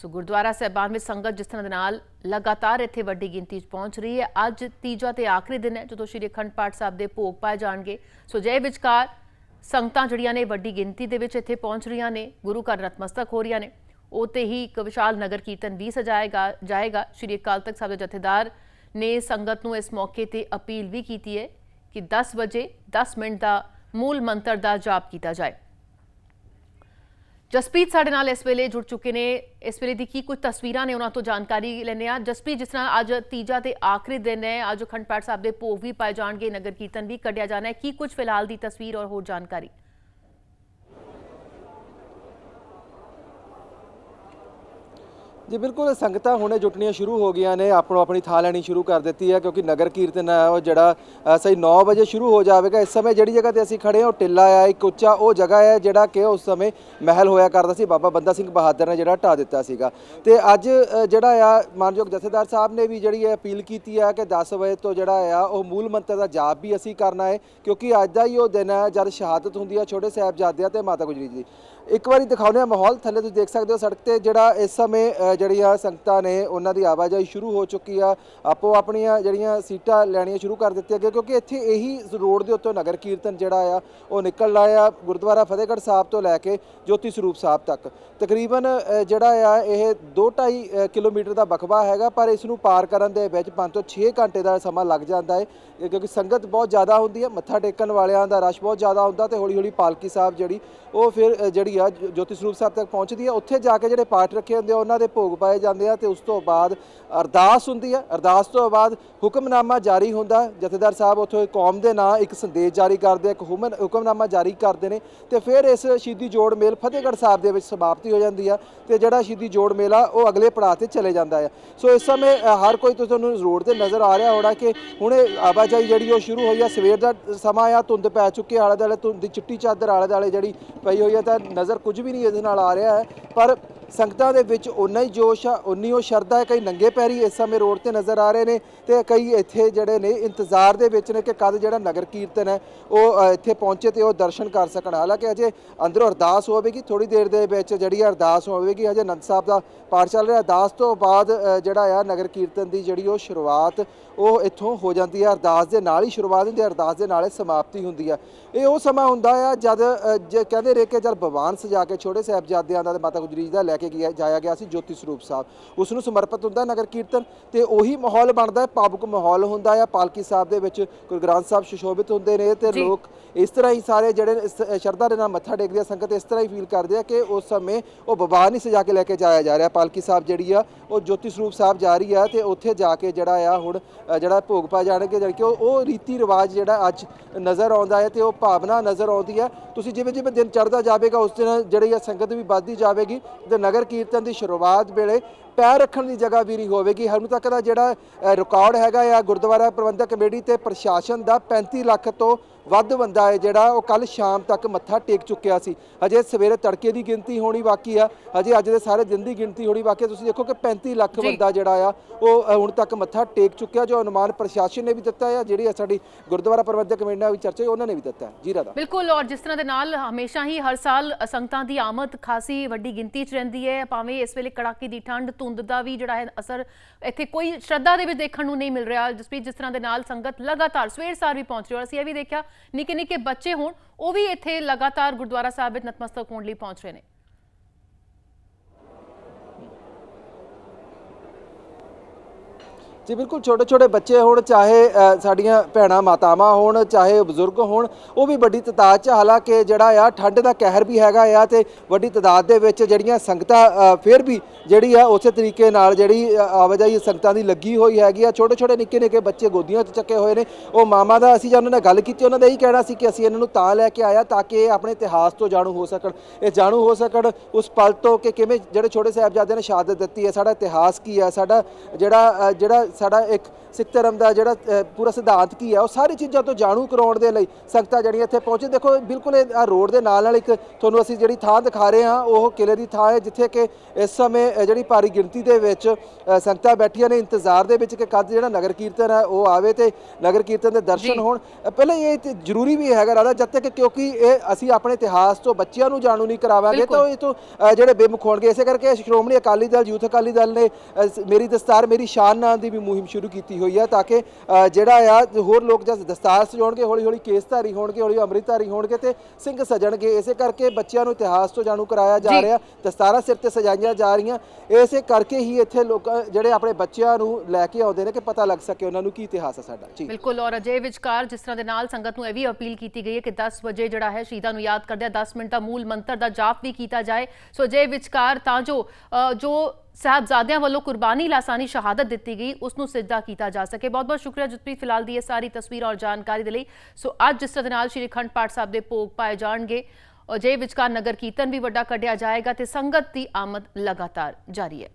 ਸੋ ਗੁਰਦੁਆਰਾ ਸਾਹਿਬਾਨ ਵਿੱਚ ਸੰਗਤ ਜਿਸ ਤਰ੍ਹਾਂ ਦੇ ਨਾਲ ਲਗਾਤਾਰ ਇੱਥੇ ਵੱਡੀ ਗਿਣਤੀ 'ਚ ਪਹੁੰਚ ਰਹੀ ਹੈ, ਅੱਜ ਤੀਜਾ ਤੇ ਆਖਰੀ ਦਿਨ ਹੈ, ਜਦੋਂ ਸ਼੍ਰੀ ਅਖੰਡ ਪਾਠ ਸਾਹਿਬ ਦੇ ਭੋਗ ਪਾਏ ਜਾਣਗੇ। ਸੋ ਜੈ ਵਿਚਕਾਰ ਸੰਗਤਾਂ ਜਿਹੜੀਆਂ ਨੇ ਵੱਡੀ ਗਿਣਤੀ ਦੇ ਵਿੱਚ ਇੱਥੇ ਪਹੁੰਚ ਰਹੀਆਂ ਨੇ, ਗੁਰੂ ਘਰ ਨਤਮਸਤਕ ਹੋ ਰਹੀਆਂ ਨੇ, ਉਹ ਤੇ ਹੀ ਇੱਕ ਵਿਸ਼ਾਲ ਨਗਰ ਕੀਰਤਨ ਵੀ ਸਜਾਏਗਾ, ਜਾਏਗਾ। ਸ਼੍ਰੀ ਅਕਾਲ ਤਖਤ ਸਾਹਿਬ ਦੇ ਜਥੇਦਾਰ ਨੇ ਸੰਗਤ ਨੂੰ ਇਸ ਮੌਕੇ ਤੇ ਅਪੀਲ ਵੀ ਕੀਤੀ ਹੈ ਕਿ 10 ਵਜੇ 10 ਮਿੰਟ ਦਾ ਮੂਲ ਮੰਤਰ ਦਾ ਜਾਪ ਕੀਤਾ ਜਾਏ। ਜਸਪ੍ਰੀਤ ਸਾਡੇ ਨਾਲ ਇਸ ਵੇਲੇ ਜੁੜ ਚੁੱਕੇ ਨੇ। ਇਸ ਵੇਲੇ ਦੀ ਕੀ ਕੁਝ ਤਸਵੀਰਾਂ ਨੇ ਉਹਨਾਂ ਤੋਂ ਜਾਣਕਾਰੀ ਲੈਣੇ ਆ ਜਸਪ੍ਰੀਤ, ਜਿਸ ਤਰ੍ਹਾਂ ਅੱਜ ਤੀਜਾ ਤੇ ਆਖਰੀ ਦਿਨ ਹੈ, ਅੱਜ ਅਖੰਡ ਪਾਠ ਸਾਹਿਬ ਦੇ ਭੋਗ ਵੀ ਪਾਏ ਜਾਣਗੇ, ਨਗਰ ਕੀਰਤਨ ਵੀ ਕੱਢਿਆ ਜਾਣਾ ਹੈ। ਕੀ ਕੁਝ ਫਿਲਹਾਲ ਦੀ ਤਸਵੀਰ ਔਰ ਹੋਰ ਜਾਣਕਾਰੀ? ਜੀ, ਬਿਲਕੁਲ, ਸੰਗਤਾਂ ਹੁਣੇ ਜੁਟਣੀਆਂ ਸ਼ੁਰੂ ਹੋ ਗਈਆਂ ਨੇ। ਆਪਣੋ ਆਪਣੀ ਥਾਂ ਲੈਣੀ ਸ਼ੁਰੂ ਕਰ ਦਿੱਤੀ ਹੈ, ਕਿਉਂਕਿ ਨਗਰ ਕੀਰਤਨ ਹੈ, ਉਹ ਜਿਹੜਾ ਸਹੀ 9 ਵਜੇ ਸ਼ੁਰੂ ਹੋ ਜਾਵੇਗਾ। ਇਸ ਸਮੇਂ ਜਿਹੜੀ ਜਗ੍ਹਾ ਤੇ ਅਸੀਂ ਖੜੇ ਹਾਂ, ਉਹ ਟਿੱਲਾ ਆ, ਇੱਕ ਉੱਚਾ ਉਹ ਜਗ੍ਹਾ ਹੈ, ਜਿਹੜਾ ਕਿ ਉਸ ਸਮੇਂ ਮਹਿਲ ਹੋਇਆ ਕਰਦਾ ਸੀ। ਬਾਬਾ ਬੰਦਾ ਸਿੰਘ ਬਹਾਦਰ ਨੇ ਜਿਹੜਾ ਢਾ ਦਿੱਤਾ ਸੀਗਾ। ਤੇ ਅੱਜ ਜਿਹੜਾ ਆ, ਮਾਨਯੋਗ ਜਥੇਦਾਰ ਸਾਹਿਬ ਨੇ ਵੀ ਜਿਹੜੀ ਹੈ ਅਪੀਲ ਕੀਤੀ ਹੈ ਕਿ 10 ਵਜੇ ਤੋਂ ਜਿਹੜਾ ਆ, ਉਹ ਮੂਲ ਮੰਤਰ ਦਾ ਜਾਪ ਵੀ ਅਸੀਂ ਕਰਨਾ ਹੈ, ਕਿਉਂਕਿ ਅੱਜ ਦਾ ਹੀ ਉਹ ਦਿਨ ਹੈ, ਜਦ ਸ਼ਹਾਦਤ ਹੁੰਦੀ ਹੈ ਛੋਟੇ ਸਾਹਿਬਜ਼ਾਦਿਆਂ ਤੇ ਮਾਤਾ ਗੁਜਰੀ ਜੀ ਇੱਕ ਵਾਰੀ ਦਿਖਾਉਂਦੇ ਆ ਮਾਹੌਲ। ਥੱਲੇ ਤੁਸੀਂ ਦੇਖ ਸਕਦੇ ਹੋ ਸੜਕ ਤੇ ਜਿਹੜਾ ਇਸ ਸਮੇਂ ਅ, ਜਿਹੜੀਆਂ ਸੰਗਤਾਂ ਨੇ ਉਹਨਾਂ ਦੀ ਆਵਾਜਾਈ ਸ਼ੁਰੂ ਹੋ ਚੁੱਕੀ ਆ। ਆਪੋ ਆਪਣੀਆਂ ਜਿਹੜੀਆਂ ਸੀਟਾਂ ਲੈਣੀਆਂ ਸ਼ੁਰੂ ਕਰ ਦਿੱਤੀਆਂ ਗਈਆਂ ਕਿਉਂਕਿ ਇੱਥੇ ਇਹੀ ਰੋਡ ਦੇ ਉੱਤੋਂ ਨਗਰ ਕੀਰਤਨ ਜਿਹੜਾ ਆ ਉਹ ਨਿਕਲਣਾ ਆ ਗੁਰਦੁਆਰਾ ਫਤਿਹਗੜ੍ਹ ਸਾਹਿਬ ਤੋਂ ਲੈ ਕੇ ਜੋਤੀ ਸਰੂਪ ਸਾਹਿਬ ਤੱਕ। ਤਕਰੀਬਨ ਜਿਹੜਾ ਆ ਇਹ 2.5 ਕਿਲੋਮੀਟਰ ਦਾ ਬਖਵਾ ਹੈਗਾ ਪਰ ਇਸ ਨੂੰ ਪਾਰ ਕਰਨ ਦੇ ਵਿੱਚ 5 ਤੋਂ 6 ਘੰਟੇ ਦਾ ਸਮਾਂ ਲੱਗ ਜਾਂਦਾ ਹੈ ਕਿਉਂਕਿ ਸੰਗਤ ਬਹੁਤ ਜ਼ਿਆਦਾ ਹੁੰਦੀ ਹੈ ਮੱਥਾ ਟੇਕਣ ਵਾਲਿਆਂ ਦਾ ਰਸ਼ ਬਹੁਤ ਜ਼ਿਆਦਾ ਹੁੰਦਾ ਤੇ ਹੌਲੀ ਹੌਲੀ ਪਾਲਕੀ ਸਾਹਿਬ ਜਿਹੜੀ ਉਹ ਫਿਰ ਜਿਹੜੀ ਆ ਜੋਤੀ ਸਰੂਪ ਸਾਹਿਬ ਤੱਕ ਪਹੁੰਚਦੀ ਹੈ ਉੱਥੇ ਜਾ ਕੇ ਜਿਹੜੇ ਪਾਠ ਰੱਖੇ ਹੁੰਦੇ ਆ, ਉਹਨਾਂ ਦੇ ਭੋਗ ਪਾਏ ਜਾਂਦੇ ਆ ਤੇ ਉਸ ਤੋਂ ਬਾਅਦ ਅਰਦਾਸ ਹੁੰਦੀ ਹੈ ਅਰਦਾਸ ਤੋਂ ਬਾਅਦ ਹੁਕਮਨਾਮਾ ਜਾਰੀ ਹੁੰਦਾ। ਜਥੇਦਾਰ ਸਾਹਿਬ ਉੱਥੇ ਕੌਮ ਦੇ ਨਾਂ ਇੱਕ ਸੰਦੇਸ਼ ਜਾਰੀ ਕਰਦੇ ਇੱਕ ਹੁਮਨ ਹੁਕਮਨਾਮਾ ਜਾਰੀ ਕਰਦੇ ਨੇ ਤੇ ਫਿਰ ਇਸ ਸ਼ਹੀਦੀ ਜੋੜ ਮੇਲ ਫਤਿਹਗੜ੍ਹ ਸਾਹਿਬ ਦੇ ਵਿੱਚ ਸਮਾਪਤੀ ਹੋ ਜਾਂਦੀ ਆ ਤੇ ਜਿਹੜਾ ਸ਼ਹੀਦੀ ਜੋੜ ਮੇਲ ਆ ਉਹ ਅਗਲੇ ਪੜਾਅ ਤੇ ਚਲੇ ਜਾਂਦਾ ਆ। ਸੋ ਇਸ ਸਮੇਂ ਹਰ ਕੋਈ ਤੁਹਾਨੂੰ ਰੋਡ ਤੇ ਨਜ਼ਰ ਆ ਰਿਹਾ ਹੋਣਾ ਕਿ ਹੁਣੇ ਆਵਾਜਾਈ ਜਿਹੜੀ ਉਹ ਸ਼ੁਰੂ ਹੋਈ ਆ, ਸਵੇਰ ਦਾ ਸਮਾਂ ਆ, ਧੁੰਦ ਪੈ ਚੁੱਕੀ ਆਲੇ ਦੁਆਲੇ ਧੁੰਦ ਦੀ ਚਿੱਟੀ ਚਾਦਰ ਆਲੇ ਦੁਆਲੇ ਜਿਹੜੀ ਪਈ ਹੋਈ ਆ, ਤਾਂ ਨਜ਼ਰ ਕੁਝ ਵੀ ਨਹੀਂ ਇਹਦੇ ਨਾਲ ਆ ਰਿਹਾ ਹੈ। ਪਰ ਸੰਗਤਾਂ ਦੇ ਵਿੱਚ ਉਨਾ ਹੀ ਜੋਸ਼ ਆ ਉਨੀ ਉਹ ਸ਼ਰਧਾ ਹੈ, ਕਈ ਨੰਗੇ ਪੈਰੀ ਇਸ ਸਮੇਂ ਰੋਡ ਤੇ ਨਜ਼ਰ ਆ ਰਹੇ ਨੇ ਤੇ ਕਈ ਇੱਥੇ ਜਿਹੜੇ ਨੇ ਇੰਤਜ਼ਾਰ ਦੇ ਵਿੱਚ ਨੇ ਕਿ ਕਦ ਜਿਹੜਾ ਨਗਰ ਕੀਰਤਨ ਹੈ, ਉਹ ਇੱਥੇ ਪਹੁੰਚੇ ਤੇ ਉਹ ਦਰਸ਼ਨ ਕਰ ਸਕਣ। ਹਾਲਾਂਕਿ ਅਜੇ ਅੰਦਰੋਂ ਅਰਦਾਸ ਹੋਵੇਗੀ ਥੋੜੀ ਦੇਰ ਦੇ ਵਿੱਚ ਜਿਹੜੀ ਅਰਦਾਸ ਹੋਵੇਗੀ, ਅਜੇ ਅਨੰਦ ਸਾਹਿਬ ਦਾ ਪਾਠ ਚੱਲ ਰਿਹਾ। ਅਰਦਾਸ ਤੋਂ ਬਾਅਦ ਜਿਹੜਾ ਆ ਨਗਰ ਕੀਰਤਨ ਦੀ ਜਿਹੜੀ ਉਹ ਸ਼ੁਰੂਆਤ, ਉਹ ਇੱਥੋਂ ਹੋ ਜਾਂਦੀ ਹੈ ਅਰਦਾਸ ਦੇ ਨਾਲ ਹੀ ਸ਼ੁਰੂਆਤ ਹੁੰਦੀ ਹੈ ਅਰਦਾਸ ਦੇ ਨਾਲ ਹੀ ਸਮਾਪਤੀ ਹੁੰਦੀ ਹੈ ਇਹ ਉਹ ਸਮਾਂ ਹੁੰਦਾ ਆ ਜਦ ਜੇ ਕਹਿੰਦੇ ਰਹੇ ਕਿ ਜਦ ਭਗਵਾਨ ਸਜਾ ਕੇ ਛੋਟੇ ਸਾਹਿਬਜ਼ਾਦਿਆਂ ਦਾ ਮਾਤਾ ਗੁਜਰੀ ਦਾ ਲੈ ਕੇ ਗਿਆ ਜਾਇਆ ਗਿਆ ਸੀ ਜੋਤੀ ਸਰੂਪ ਸਾਹਿਬ। ਉਸ ਨੂੰ ਸਮਰਪਿਤ ਹੁੰਦਾ ਨਗਰ ਕੀਰਤਨ ਤੇ ਉਹੀ ਮਾਹੌਲ ਬਣਦਾ ਹੈ ਭਾਵੁਕ ਮਾਹੌਲ ਹੁੰਦਾ ਆ ਪਾਲਕੀ ਸਾਹਿਬ ਦੇ ਵਿੱਚ ਗੁਰੂ ਗ੍ਰੰਥ ਸਾਹਿਬ ਸੁਸ਼ੋਭਿਤ ਹੁੰਦੇ ਨੇ ਤੇ ਜੀ। ਲੋਕ ਇਸ ਤਰ੍ਹਾਂ ਹੀ ਸਾਰੇ ਜਿਹੜੇ ਇਸ ਸ਼ਰਧਾ ਦੇ ਨਾਲ ਮੱਥਾ ਟੇਕਦੇ ਆ ਸੰਗਤ ਇਸ ਤਰ੍ਹਾਂ ਹੀ ਫੀਲ ਕਰਦੇ ਆ ਕਿ ਉਸ ਸਮੇਂ ਉਹ ਬਾਬਾ ਨਹੀਂ ਸਜਾ ਕੇ ਲੈ ਕੇ ਜਾਇਆ ਜਾ ਰਿਹਾ। ਪਾਲਕੀ ਸਾਹਿਬ ਜਿਹੜੀ ਆ ਉਹ ਜੋਤੀ ਸਰੂਪ ਸਾਹਿਬ ਜਾ ਰਹੀ ਆ ਤੇ ਉੱਥੇ ਜਾ ਕੇ ਜਿਹੜਾ ਆ ਹੁਣ ਅ, ਜਿਹੜਾ ਭੋਗ ਪਾ ਜਾਣਗੇ ਜਿਹੜੀ ਕਿ ਉਹ ਉਹ ਰੀਤੀ ਰਿਵਾਜ ਜਿਹੜਾ ਅੱਜ ਨਜ਼ਰ ਆਉਂਦਾ ਹੈ ਤੇ ਉਹ ਭਾਵਨਾ ਨਜ਼ਰ ਆਉਂਦੀ ਹੈ। ਤੁਸੀਂ ਜਿਵੇਂ ਜਿਵੇਂ ਦਿਨ ਚੜ੍ਹਦਾ ਜਾਵੇਗਾ ਉਸ ਦਿਨ ਜਿਹੜੀ ਆ ਸੰਗਤ ਵੀ ਵੱਧਦੀ ਜਾਵੇਗੀ ਤੇ ਨਗਰ ਨਗਰ ਕੀਰਤਨ ਦੀ ਸ਼ੁਰੂਆਤ ਵੇਲੇ ਪੈਰ ਰੱਖਣ ਦੀ ਜਗ੍ਹਾ ਵੀ ਨਹੀਂ ਹੋਵੇਗੀ। ਹੁਣ ਤੱਕ ਦਾ ਜਿਹੜਾ ਰਿਕਾਰਡ ਹੈਗਾ ਆ, ਗੁਰਦੁਆਰਾ ਪ੍ਰਬੰਧਕ ਕਮੇਟੀ ਤੇ ਪ੍ਰਸ਼ਾਸਨ ਦਾ 35 ਲੱਖ ਤੋਂ ਵੱਧ ਬੰਦਾ ਹੈ ਜਿਹੜਾ ਉਹ ਕੱਲ ਸ਼ਾਮ ਤੱਕ ਮੱਥਾ ਟੇਕ ਚੁੱਕਿਆ ਸੀ। ਹਜੇ ਸਵੇਰੇ ਤੜਕੇ ਦੀ ਗਿਣਤੀ ਹੋਣੀ ਬਾਕੀ ਆ। ਹਜੇ ਅੱਜ ਦੇ ਸਾਰੇ ਦਿਨ ਦੀ ਗਿਣਤੀ ਹੋਣੀ ਬਾਕੀ ਆ। ਤੁਸੀਂ ਦੇਖੋ ਕਿ 35 ਲੱਖ। ਬੰਦਾ ਜਿਹੜਾ ਆ ਉਹ ਹੁਣ ਤੱਕ ਮੱਥਾ ਟੇਕ ਚੁੱਕਿਆ ਜੋ ਅਨੁਮਾਨ ਪ੍ਰਸ਼ਾਸਨ ਨੇ ਵੀ ਦਿੱਤਾ ਹੈ ਜਿਹੜੀ ਆ ਸਾਡੀ ਗੁਰਦੁਆਰਾ ਪ੍ਰਬੰਧਕ ਕਮੇਟੀ ਨਾਲ ਵੀ ਚਰਚਾ ਹੋਈ ਉਹਨਾਂ ਨੇ ਵੀ ਦਿੱਤਾ ਜੀ ਰਾਦਾ ਬਿਲਕੁਲ ਔਰ ਜਿਸ ਤਰ੍ਹਾਂ ਦੇ ਨਾਲ ਹਮੇਸ਼ਾ ਹੀ ਹਰ ਸਾਲ ਸੰਗਤਾਂ ਦੀ ਆਮਦ ਖਾਸੀ ਵੱਡੀ ਗਿਣਤੀ 'ਚ ਰਹਿੰਦੀ ਹੈ। ਭਾਵੇਂ ਇਸ ਵੇਲੇ ਕੜਾਕੇ ਦੀ ਠੰਡ ਧੁੰਦ ਦਾ ਵੀ ਜਿਹੜਾ ਹੈ ਅਸਰ ਇੱਥੇ ਕੋਈ ਸ਼ਰਧਾ ਦੇ ਵਿੱਚ ਦੇਖਣ ਨੂੰ ਨਹੀਂ ਮਿਲ ਰਿਹਾ। ਜਸਪ੍ਰੀਤ ਜਿਸ ਤਰ੍ਹਾਂ ਦੇ ਨਾਲ ਸੰਗਤ ਲਗਾਤਾਰ ਸਵੇਰ ਸਾਰ ਵੀ ਪਹੁੰਚ ਰਹੀ ਔਰ ਅਸੀਂ ਇਹ ਵੀ ਦੇਖਿਆ ਨਿੱਕੇ ਨਿੱਕੇ ਬੱਚੇ ਹੋਣ, ਉਹ ਵੀ ਇੱਥੇ ਲਗਾਤਾਰ ਗੁਰਦੁਆਰਾ ਸਾਹਿਬ ਵਿੱਚ ਨਤਮਸਤਕ ਹੋਣ ਲਈ ਪਹੁੰਚ ਰਹੇ ਨੇ। ਜੀ ਬਿਲਕੁਲ ਛੋਟੇ ਛੋਟੇ ਬੱਚੇ ਹੋਣ ਚਾਹੇ ਸਾਡੀਆਂ ਭੈਣਾਂ ਮਾਤਾਵਾਂ ਹੋਣ ਚਾਹੇ ਬਜ਼ੁਰਗ ਹੋਣ ਉਹ ਵੀ ਵੱਡੀ ਤਦਾਦ 'ਚ ਹਾਲਾਂਕਿ ਜਿਹੜਾ ਆ ਠੰਡ ਦਾ ਕਹਿਰ ਵੀ ਹੈਗਾ ਆ ਤੇ ਵੱਡੀ ਤਦਾਦ ਦੇ ਵਿੱਚ ਜਿਹੜੀਆਂ ਸੰਗਤਾਂ ਅ, ਫਿਰ ਵੀ ਜਿਹੜੀ ਆ ਉਸੇ ਤਰੀਕੇ ਨਾਲ ਜਿਹੜੀ ਆਵਾਜਾਈ ਸੰਗਤਾਂ ਦੀ ਲੱਗੀ ਹੋਈ ਹੈਗੀ ਆ। ਛੋਟੇ ਛੋਟੇ ਨਿੱਕੇ ਨਿੱਕੇ ਬੱਚੇ ਗੋਦੀਆਂ 'ਚ ਚੱਕੇ ਹੋਏ ਨੇ। ਉਹ ਮਾਮਾ ਦਾ ਅਸੀਂ ਜਾਂ ਉਹਨਾਂ ਨਾਲ ਗੱਲ ਕੀਤੀ ਉਹਨਾਂ ਦਾ ਇਹੀ ਕਹਿਣਾ ਸੀ ਕਿ ਅਸੀਂ ਇਹਨਾਂ ਨੂੰ ਤਾਂ ਲੈ ਕੇ ਆਇਆ ਤਾਂ ਕਿ ਇਹ ਆਪਣੇ ਇਤਿਹਾਸ ਤੋਂ ਜਾਣੂ ਹੋ ਸਕਣ। ਇਹ ਜਾਣੂ ਹੋ ਸਕਣ ਉਸ ਪਲ ਤੋਂ ਕਿ ਕਿਵੇਂ ਜਿਹੜੇ ਛੋਟੇ ਸਾਹਿਬਜ਼ਾਦਿਆਂ ਨੇ ਸ਼ਹਾਦਤ ਦਿੱਤੀ ਹੈ ਸਾਡਾ ਇਤਿਹਾਸ ਕੀ ਹੈ ਸਾਡਾ ਜਿਹੜਾ ਜਿਹੜਾ ਸਾਡਾ ਇੱਕ ਸਿੱਖ ਧਰਮ ਦਾ ਜਿਹੜਾ ਪੂਰਾ ਸਿਧਾਂਤ ਕੀ ਹੈ ਉਹ ਸਾਰੀ ਚੀਜ਼ਾਂ ਤੋਂ ਜਾਣੂ ਕਰਾਉਣ ਦੇ ਲਈ ਸੰਗਤਾਂ ਜਿਹੜੀਆਂ ਇੱਥੇ ਪਹੁੰਚੇ। ਦੇਖੋ ਬਿਲਕੁਲ ਇਹ ਰੋਡ ਦੇ ਨਾਲ ਨਾਲ ਇੱਕ ਤੁਹਾਨੂੰ ਅਸੀਂ ਜਿਹੜੀ ਥਾਂ ਦਿਖਾ ਰਹੇ ਹਾਂ ਉਹ ਕਿਲੇ ਦੀ ਥਾਂ ਹੈ ਜਿੱਥੇ ਕਿ ਇਸ ਸਮੇਂ ਜਿਹੜੀ ਭਾਰੀ ਗਿਣਤੀ ਦੇ ਵਿੱਚ ਸੰਗਤਾਂ ਬੈਠੀਆਂ ਨੇ। ਇੰਤਜ਼ਾਰ ਦੇ ਵਿੱਚ ਕਿ ਕਦ ਜਿਹੜਾ ਨਗਰ ਕੀਰਤਨ ਹੈ ਉਹ ਆਵੇ ਤੇ ਨਗਰ ਕੀਰਤਨ ਦੇ ਦਰਸ਼ਨ ਹੋਣ। ਪਹਿਲਾਂ ਇਹ ਜ਼ਰੂਰੀ ਵੀ ਹੈਗਾ ਰਾਦਾ ਜਦ ਤੱਕ ਕਿਉਂਕਿ ਇਹ ਅਸੀਂ ਆਪਣੇ ਇਤਿਹਾਸ ਤੋਂ ਬੱਚਿਆਂ ਨੂੰ ਜਾਣੂ ਨਹੀਂ ਕਰਾਵਾਂਗੇ ਤਾਂ ਇਹ ਤੋਂ ਜਿਹੜੇ ਬੇਮੁਖ ਹੋਣਗੇ ਇਸੇ ਕਰਕੇ ਸ਼੍ਰੋਮਣੀ ਅਕਾਲੀ ਦਲ ਯੂਥ ਅਕਾਲੀ ਦਲ ਨੇ ਮੇਰੀ ਦਸਤਾਰ ਮੇਰੀ ਸ਼ਾਨ ਨਾਂ ਦੀ ਮੁਹਿੰਮ ਸ਼ੁਰੂ ਕੀਤੀ ਹੋਈ ਹੈ ਤਾਂ ਕਿ ਜਿਹੜਾ ਆ ਹੋਰ ਲੋਕ ਜਦ ਦਸਤਾਰ ਸਜਾਉਣਗੇ ਹੌਲੀ ਹੌਲੀ ਕੇਸਧਾਰੀ ਹੋਣਗੇ ਹੌਲੀ ਅੰਮ੍ਰਿਤਧਾਰੀ ਹੋਣਗੇ ਤੇ ਸਿੰਘ ਸਜਣਗੇ। ਇਸੇ ਕਰਕੇ ਬੱਚਿਆਂ ਨੂੰ ਇਤਿਹਾਸ ਤੋਂ ਜਾਣੂ ਕਰਾਇਆ ਜਾ ਜੀ। ਰਿਹਾ। ਦਸਤਾਰਾਂ ਸਿਰ ਤੇ ਸਜਾਈਆਂ ਜਾ ਰਹੀਆਂ। ਇਸੇ ਕਰਕੇ ਹੀ ਇੱਥੇ ਲੋਕ ਜਿਹੜੇ ਆਪਣੇ ਬੱਚਿਆਂ ਨੂੰ ਲੈ ਕੇ ਆਉਂਦੇ ਨੇ ਕਿ ਪਤਾ ਲੱਗ ਸਕੇ ਉਹਨਾਂ ਨੂੰ ਕੀ ਇਤਿਹਾਸ ਹੈ ਸਾਡਾ। ਜੀ। ਬਿਲਕੁਲ ਔਰ ਅਜੇ ਵਿਚਕਾਰ ਜਿਸ ਤਰ੍ਹਾਂ ਦੇ ਨਾਲ ਸੰਗਤ ਨੂੰ ਇਹ ਵੀ ਅਪੀਲ ਕੀਤੀ ਗਈ ਹੈ ਕਿ 10 ਵਜੇ ਜਿਹੜਾ ਹੈ ਸ਼ਹੀਦਾਂ ਨੂੰ ਯਾਦ ਕਰਦਿਆਂ 10 ਮਿੰਟ ਦਾ ਮੂਲ ਮੰਤਰ ਦਾ ਜਾਪ ਵੀ ਕੀਤਾ ਜਾਏ। ਸੋ ਅਜੇ ਵਿਚਕਾਰ ਤਾਂ ਜੋ ਜੋ ਸਾਹਿਬਜ਼ਾਦਿਆਂ ਵੱਲੋਂ ਕੁਰਬਾਨੀ ਲਾਸਾਨੀ ਸ਼ਹਾਦਤ ਦਿੱਤੀ ਗਈ, ਉਸ ਨੂੰ ਸਿੱਧਾ ਕੀਤਾ ਜਾ ਸਕੇ। ਬਹੁਤ ਬਹੁਤ ਸ਼ੁਕਰੀਆ ਜਤਪ੍ਰੀਤ ਫਿਲਹਾਲ ਦੀ ਇਹ ਸਾਰੀ ਤਸਵੀਰ ਔਰ ਜਾਣਕਾਰੀ ਦੇ ਲਈ। ਸੋ ਅੱਜ ਜਿਸ ਤਰ੍ਹਾਂ ਦੇ ਨਾਲ ਸ਼੍ਰੀ ਅਖੰਡ ਪਾਠ ਸਾਹਿਬ ਦੇ ਭੋਗ ਪਾਏ ਜਾਣਗੇ ਅਜੇ ਵਿਚਕਾਰ ਨਗਰ ਕੀਰਤਨ ਵੀ ਵੱਡਾ ਕੱਢਿਆ ਜਾਏਗਾ ਤੇ ਸੰਗਤ ਦੀ ਆਮਦ ਲਗਾਤਾਰ ਜਾਰੀ ਹੈ।